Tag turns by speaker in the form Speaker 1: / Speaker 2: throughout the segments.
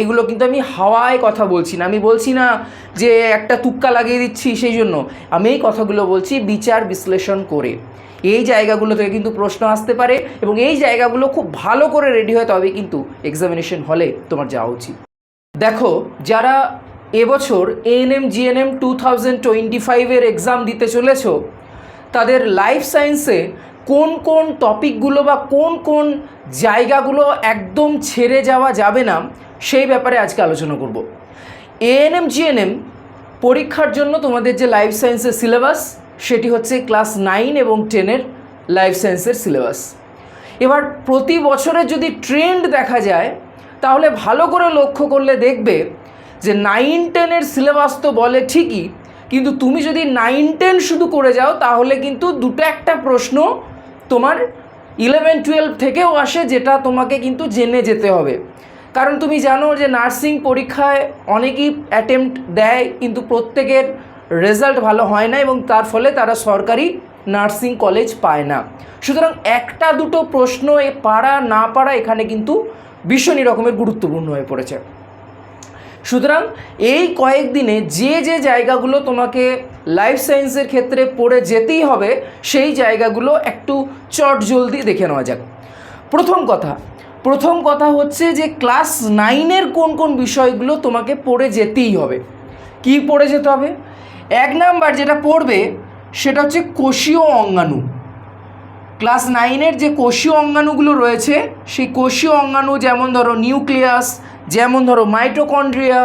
Speaker 1: এগুলো কিন্তু আমি হাওয়ায় কথা বলছি না। আমি বলছি না যে একটা তুক্কা লাগিয়ে দিচ্ছি সেই জন্য। আমি এই কথাগুলো বলছি বিচার বিশ্লেষণ করে। এই জায়গাগুলো থেকে কিন্তু প্রশ্ন আসতে পারে এবং এই জায়গাগুলো খুব ভালো করে রেডি হয় তবে কিন্তু এক্সামিনেশন হলে তোমার যাওয়া উচিত। দেখো, যারা এবছর ANM GNM two thousand twenty ফাইভের এক্সাম দিতে চলেছ, তাদের লাইফ সায়েন্সে কোন কোন টপিকগুলো বা কোন কোন জায়গাগুলো একদম ছেড়ে যাওয়া যাবে না সেই ব্যাপারে আজকে আলোচনা করব। এএনএম জিএনএম পরীক্ষার জন্য তোমাদের যে লাইফ সায়েন্সের সিলেবাস সেটি হচ্ছে ক্লাস নাইন এবং টেনের লাইফ সায়েন্সের সিলেবাস এবার প্রতি বছরে যদি ট্রেন্ড দেখা যায়, তাহলে ভালো করে লক্ষ্য করলে দেখবে যে নাইন টেনের সিলেবাস তো বলে ঠিকই, কিন্তু তুমি যদি নাইন টেন শুধু করে যাও, তাহলে কিন্তু দুটো একটা প্রশ্ন তোমার ইলেভেন টুয়েলভ থেকেও আসে, যেটা তোমাকে কিন্তু জেনে যেতে হবে। কারণ তুমি জানো যে নার্সিং পরীক্ষায় অনেকেই অ্যাটেম্প্ট দেয়, কিন্তু প্রত্যেকের রেজাল্ট ভালো হয় না এবং তার ফলে তারা সরকারি নার্সিং কলেজ পায় না। সুতরাং একটা দুটো প্রশ্ন এ পারা না পারা এখানে কিন্তু ভীষণই রকমের গুরুত্বপূর্ণ হয়ে পড়েছে। সুতরাং এই কয়েকদিনে যে যে জায়গাগুলো তোমাকে লাইফ সায়েন্সের ক্ষেত্রে পড়ে যেতেই হবে, সেই জায়গাগুলো একটু চট জলদি দেখে নেওয়া যাক। প্রথম কথা প্রথম কথা হচ্ছে যে ক্লাস নাইনের কোন কোন বিষয়গুলো তোমাকে পড়ে যেতেই হবে। কি পড়ে যেতে হবে? এক নাম্বার যেটা পড়বে, সেটা হচ্ছে কোষীয় অঙ্গাণু। ক্লাস নাইনের যে কোষীয় অঙ্গাণুগুলো রয়েছে, সেই কোষীয় অঙ্গাণু যেমন ধরো নিউক্লিয়াস, যেমন ধরো মাইটোকন্ড্রিয়া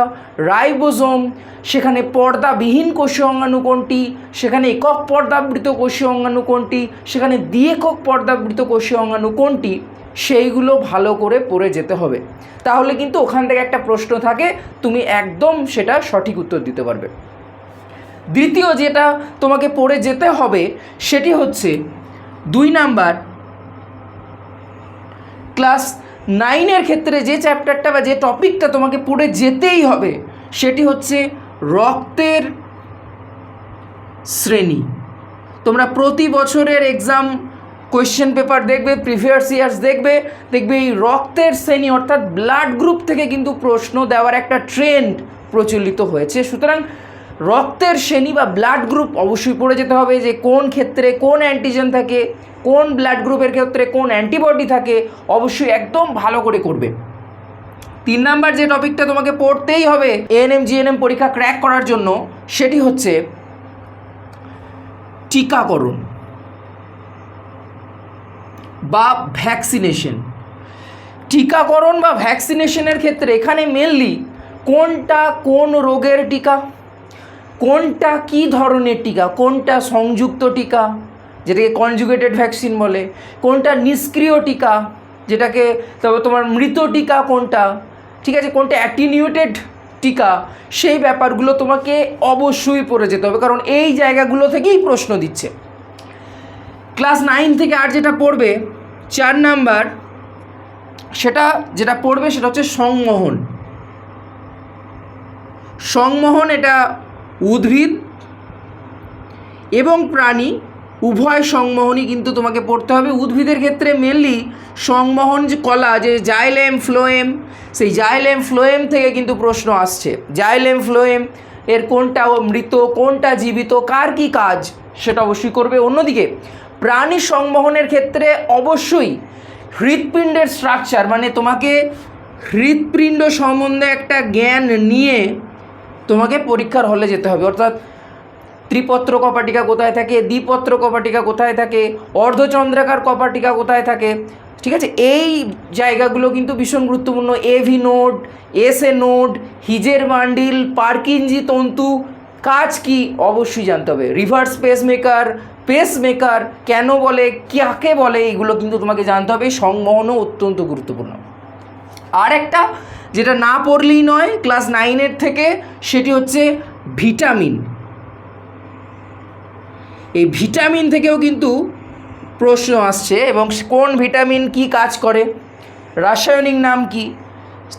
Speaker 1: রাইবোজোম সেখানে পর্দাবিহীন কোষীয় অঙ্গাণু কোনটি, সেখানে একক পর্দাবৃত কোষীয় অঙ্গাণু কোনটি, সেখানে দ্বিএকক পর্দাবৃত কোষীয় অঙ্গাণু কোনটি সেইগুলো ভালো করে পড়ে যেতে হবে। তাহলে কিন্তু ওখান থেকে একটা প্রশ্ন থাকে, তুমি একদম সেটা সঠিক উত্তর দিতে পারবে। দ্বিতীয় যেটা তোমাকে পড়ে যেতে হবে, সেটি হচ্ছে দুই নাম্বার, ক্লাস নাইনের ক্ষেত্রে যে চ্যাপ্টারটা বা যে টপিকটা তোমাকে পড়ে যেতেই হবে, সেটি হচ্ছে রক্তের শ্রেণি। তোমরা প্রতি বছরের এক্সাম কোয়েশ্চেন পেপার দেখবে প্রিভিয়াস ইয়ার্স দেখবে দেখবে এই রক্তের শ্রেণি অর্থাৎ ব্লাড গ্রুপ থেকে কিন্তু প্রশ্ন দেওয়ার একটা ট্রেন্ড প্রচলিত হয়েছে। সুতরাং রক্তের শ্রেণি বা ব্লাড গ্রুপ অবশ্যই পড়ে যেতে হবে যে কোন ক্ষেত্রে কোন অ্যান্টিজেন থাকে, কোন ব্লাড গ্রুপের ক্ষেত্রে কোন অ্যান্টিবডি থাকে, অবশ্যই একদম ভালো করে করবে। তিন নাম্বার যে টপিকটা তোমাকে পড়তেই হবে এএনএম জিএনএম পরীক্ষা ক্র্যাক করার জন্য, সেটি হচ্ছে টিকাকরণ। বা ভ্যাকসিনেশন টিকাকরণ বা ভ্যাকসিনেশনের ক্ষেত্রে এখানে মেনলি কোনটা কোন রোগের টিকা? কোনটা কি ধরনের টিকা? কোনটা সংযুক্ত টিকা, যেটাকে কনজুগেটেড ভ্যাকসিন বলে? কোনটা নিষ্ক্রিয় টিকা, যেটাকে তবে তোমার মৃত টিকা কোনটা? ঠিক আছে, কোনটা অ্যাটিনিউটেড টিকা? সেই ব্যাপারগুলো তোমাকে অবশ্যই পড়ে যেতে হবে, কারণ এই জায়গাগুলো থেকেই প্রশ্ন দিচ্ছে। ক্লাস নাইন থেকে আর যেটা পড়বে, চার নাম্বার, সেটা যেটা পড়বে সেটা হচ্ছে সংমোহন। সংমোহন এটা উদ্ভিদ এবং প্রাণী, উভয় সংমোহনই কিন্তু তোমাকে পড়তে হবে। উদ্ভিদের ক্ষেত্রে মেনলি সংমোহন যে কলা, যে জাইলেম ফ্লোয়েম, সেই জাইলেম ফ্লোয়েম থেকে কিন্তু প্রশ্ন আসছে। জাইলেম ফ্লোয়েম এর কোনটা মৃত, কোনটা জীবিত, কার কি কাজ, সেটা অবশ্যই করবে। অন্যদিকে প্রাণী সংবহনের ক্ষেত্রে অবশ্যই হৃৎপিণ্ডের স্ট্রাকচার মানে তোমাকে হৃৎপিণ্ড সম্বন্ধে একটা জ্ঞান নিয়ে তোমাকে পরীক্ষার হলে যেতে হবে। অর্থাৎ ত্রিপত্র কপাটিকা কোথায় থাকে, দ্বিপত্র কপাটিকা কোথায় থাকে, অর্ধচন্দ্রাকার কপাটিকা কোথায় থাকে, ঠিক আছে? এই জায়গাগুলো কিন্তু ভীষণ গুরুত্বপূর্ণ। AV node S A node হিজের bundle, Purkinje তন্তু, কাজ কি? অবশ্যই জানতে হবে। Reverse pacemaker pacemaker কেন বলে, কাকে বলে, এগুলো কিন্তু তোমাকে জানতে হবে। সংবহনও অত্যন্ত গুরুত্বপূর্ণ। আর একটা যেটা না পড়লেই নয় ক্লাস নাইনের থেকে, সেটি হচ্ছে ভিটামিন এই ভিটামিন থেকেও কিন্তু প্রশ্ন আসছে এবং কোন ভিটামিন কি কাজ করে, রাসায়নিক নাম কি?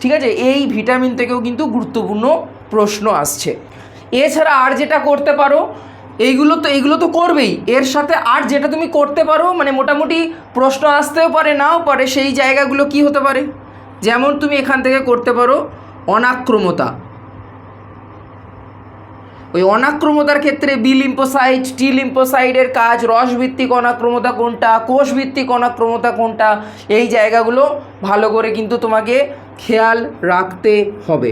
Speaker 1: ঠিক আছে? এই ভিটামিন থেকেও কিন্তু গুরুত্বপূর্ণ প্রশ্ন আসছে। এছাড়া আর যেটা করতে পারো এইগুলো তো এইগুলো তো করবেই। এর সাথে আর যেটা তুমি করতে পারো মানে মোটামুটি প্রশ্ন আসতেও পারে, নাও পারে, সেই জায়গাগুলো কি হতে পারে? যেমন তুমি এখান থেকে করতে পারো অনাক্রমতা। ওই অনাক্রমতার ক্ষেত্রে বি লিম্পোসাইট টি লিম্পোসাইডের কাজ, রসভিত্তিক অনাক্রমতা কোনটা, কোষভিত্তিক অনাক্রমতা কোনটা, এই জায়গাগুলো ভালো করে কিন্তু তোমাকে খেয়াল রাখতে হবে।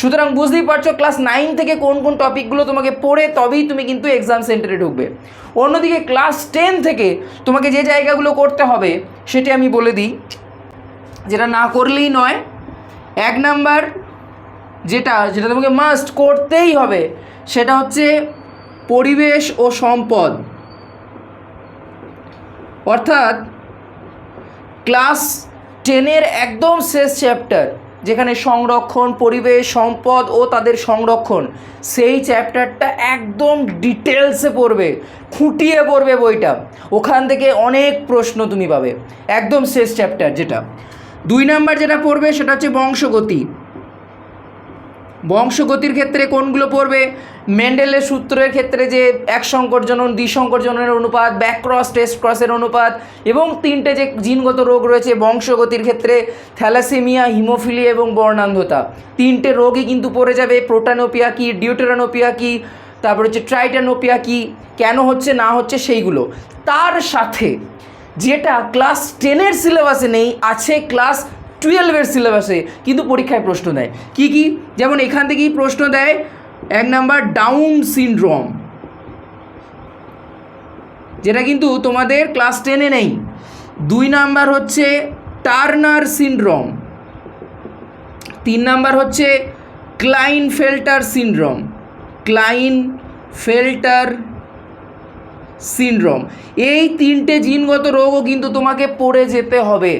Speaker 1: সুতরাং বুঝতেই পারছ ক্লাস নাইন থেকে কোন কোন টপিকগুলো তোমাকে পড়ে তবেই তুমি কিন্তু এক্সাম সেন্টারে ঢুকবে। অন্যদিকে ক্লাস টেন থেকে তোমাকে যে জায়গাগুলো করতে হবে, সেটি আমি বলে দিই। যেটা না করলেই নয়, এক নাম্বার যেটা যেটা তোমাকে মাস্ট করতেই হবে, সেটা হচ্ছে পরিবেশ ও সম্পদ। অর্থাৎ ক্লাস টেনের একদম শেষ চ্যাপ্টার যেখানে সংরক্ষণ, পরিবেশ, সম্পদ ও তাদের সংরক্ষণ, সেই চ্যাপ্টারটা একদম ডিটেলসে পড়বে, খুঁটিয়ে পড়বে বইটা। ওখান থেকে অনেক প্রশ্ন তুমি পাবে। একদম শেষ চ্যাপ্টার যেটা। দুই নাম্বার যেটা পড়বে সেটা হচ্ছে বংশগতি। বংশগতির ক্ষেত্রে কোনগুলো পড়বে? মেন্ডেলের সূত্রের ক্ষেত্রে যে এক সংকরজনন দ্বিসংকরজনের অনুপাত ব্যাকক্রস টেস্ট ক্রসের অনুপাত, এবং তিনটে যে জিনগত রোগ রয়েছে, বংশগতির ক্ষেত্রে থ্যালাসেমিয়া হিমোফিলিয়া এবং বর্ণান্ধতা। তিনটে রোগই কিন্তু পড়ে যাবে, প্রোটানোপিয়া কি, ডিউটেরানোপিয়া কি, তারপর হচ্ছে ট্রাইটানোপিয়া কি, কেন হচ্ছে, না হচ্ছে, সেইগুলো। তার সাথে যেটা ক্লাস টেনের সিলেবাসে নেই, আছে ক্লাস টুয়েলভের সিলেবাসে কিন্তু পরীক্ষায় প্রশ্ন দেয়। কি কি? যেমন এখান থেকেই প্রশ্ন দেয়, এক নাম্বার ডাউন সিনড্রোম যেটা কিন্তু তোমাদের ক্লাস টেনে নেই। দুই নাম্বার হচ্ছে টার্নার সিনড্রোম তিন নাম্বার হচ্ছে ক্লাইন ফেল্টার সিনড্রোম ক্লাইন ফেল্টার সিনড্রোম এই তিনটে জিনগত রোগও কিন্তু তোমাকে পড়ে যেতে হবে।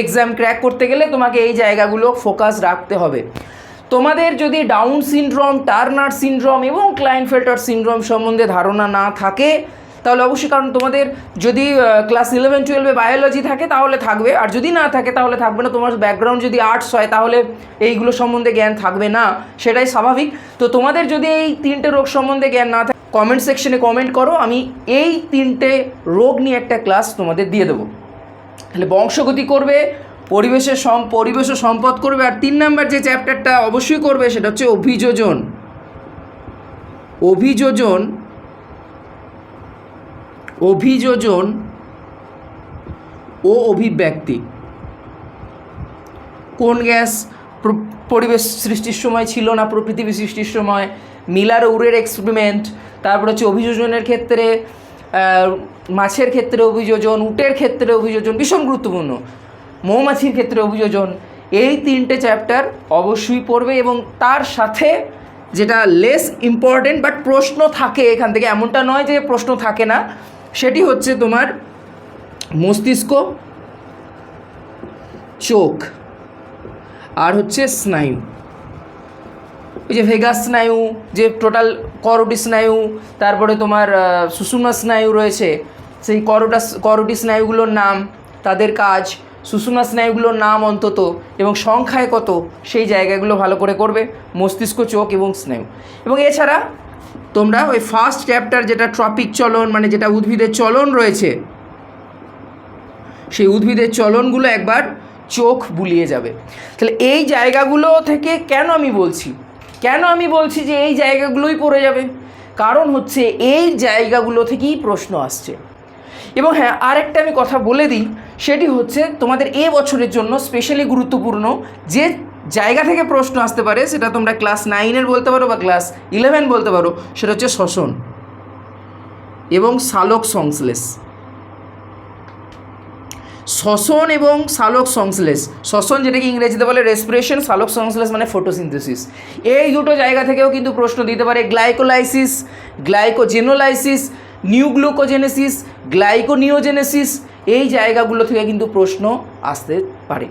Speaker 1: এক্সাম ক্র্যাক করতে গেলে তোমাকে এই জায়গাগুলো ফোকাস রাখতে হবে। তোমাদের যদি ডাউন সিনড্রোম টার্নার সিনড্রোম এবং ক্লাইনফেল্টার সিনড্রোম সম্বন্ধে ধারণা না থাকে, তাহলে অবশ্যই কারণ তোমাদের যদি ক্লাস ইলেভেন টুয়েলভে বায়োলজি থাকে তাহলে থাকবে, আর যদি না থাকে তাহলে থাকবে না। তোমার ব্যাকগ্রাউন্ড যদি আর্টস হয় তাহলে এইগুলো সম্বন্ধে জ্ঞান থাকবে না, সেটাই স্বাভাবিক। তো তোমাদের যদি এই তিনটে রোগ সম্বন্ধে জ্ঞান না থাকে কমেন্ট সেকশনে কমেন্ট করো, আমি এই তিনটে রোগ নিয়ে একটা ক্লাস তোমাদের দিয়ে দেবো। তাহলে বংশগতি করবে, পরিবেশের সম, পরিবেশ সম্পদ করবে, আর তিন নাম্বার যে চ্যাপ্টারটা অবশ্যই করবে সেটা হচ্ছে অভিযোজন। অভিযোজন অভিযোজন ও অভিব্যক্তি। কোন গ্যাস পরিবেশ সৃষ্টির সময় ছিল না পৃথিবী সৃষ্টির সময়, মিলার উরের এক্সপেরিমেন্ট তারপর হচ্ছে অভিযোজনের ক্ষেত্রে মাছের ক্ষেত্রে অভিযোজন, উটের ক্ষেত্রে অভিযোজন, ভীষণ গুরুত্বপূর্ণ। মৌমাছির ক্ষেত্রে অভিযোজন, এই তিনটে চ্যাপ্টার অবশ্যই পড়বে এবং তার সাথে যেটা লেস ইম্পর্টেন্ট বাট প্রশ্ন থাকে এখান থেকে, এমনটা নয় যে প্রশ্ন থাকে না, সেটি হচ্ছে তোমার মস্তিষ্ক, চোখ, আর হচ্ছে স্নায়ু। ওই যে ভেগাস স্নায়ু যে টোটাল করোটি স্নায়ু তারপরে তোমার আহ, সুষুম্না স্নায়ু রয়েছে। সেই করোটা করোটি স্নায়ুগুলোর নাম তাদের কাজ সুষুম্না স্নায়ুগুলোর নাম অন্তত এবং সংখ্যায় কত সেই জায়গাগুলো ভালো করে করবে মস্তিষ্ক চোখ এবং স্নায়ু। এবং এছাড়া তোমরা ওই ফার্স্ট চ্যাপ্টার যেটা ট্রপিক চলন মানে যেটা উদ্ভিদের চলন রয়েছে সেই উদ্ভিদের চলনগুলো একবার চোখ বুলিয়ে যাবে। তাহলে এই জায়গাগুলো থেকে কেন আমি বলছি? কেন আমি বলছি যে এই জায়গাগুলোই পড়ে যাবে? কারণ হচ্ছে এই জায়গাগুলো থেকেই প্রশ্ন আসছে। এবং হ্যাঁ আরেকটা আমি কথা বলে দিই, সেটি হচ্ছে তোমাদের এ বছরের জন্য স্পেশালি গুরুত্বপূর্ণ যে জায়গা থেকে প্রশ্ন আসতে পারে, সেটা তোমরা ক্লাস নাইনের বলতে পারো বা ক্লাস ইলেভেন বলতে পারো, সেটা হচ্ছে শ্বসন এবং সালোক সংশ্লেষ। শ্বসন এবং সালোক সংশ্লেষ। শ্বসন যেটাকে ইংরেজিতে বলে রেসপিরেশন সালোক সংশ্লেষ মানে ফটোসিনথেসিস এই দুটো জায়গা থেকেও কিন্তু প্রশ্ন দিতে পারে গ্লাইকোলাইসিস গ্লাইকোজেনোলাইসিস নিউগ্লুকোজেনেসিস গ্লাইকোনিওজেনেসিস এই জায়গাগুলো থেকে কিন্তু প্রশ্ন আসতে পারে।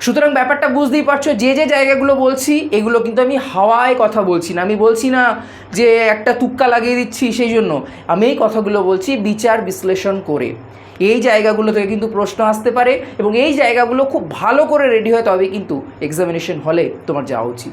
Speaker 1: সুতরাং ব্যাপারটা বুঝতেই পারছ, যে যে জায়গাগুলো বলছি, এগুলো কিন্তু আমি হাওয়ায় কথা বলছি না। আমি বলছি না যে একটা তুক্কা লাগিয়ে দিচ্ছি সেই জন্য। আমি এই কথাগুলো বলছি বিচার বিশ্লেষণ করে। এই জায়গাগুলো থেকে কিন্তু প্রশ্ন আসতে পারে এবং এই জায়গাগুলো খুব ভালো করে রেডি হয় তবে কিন্তু এক্সামিনেশন হলে তোমার যাওয়া উচিত।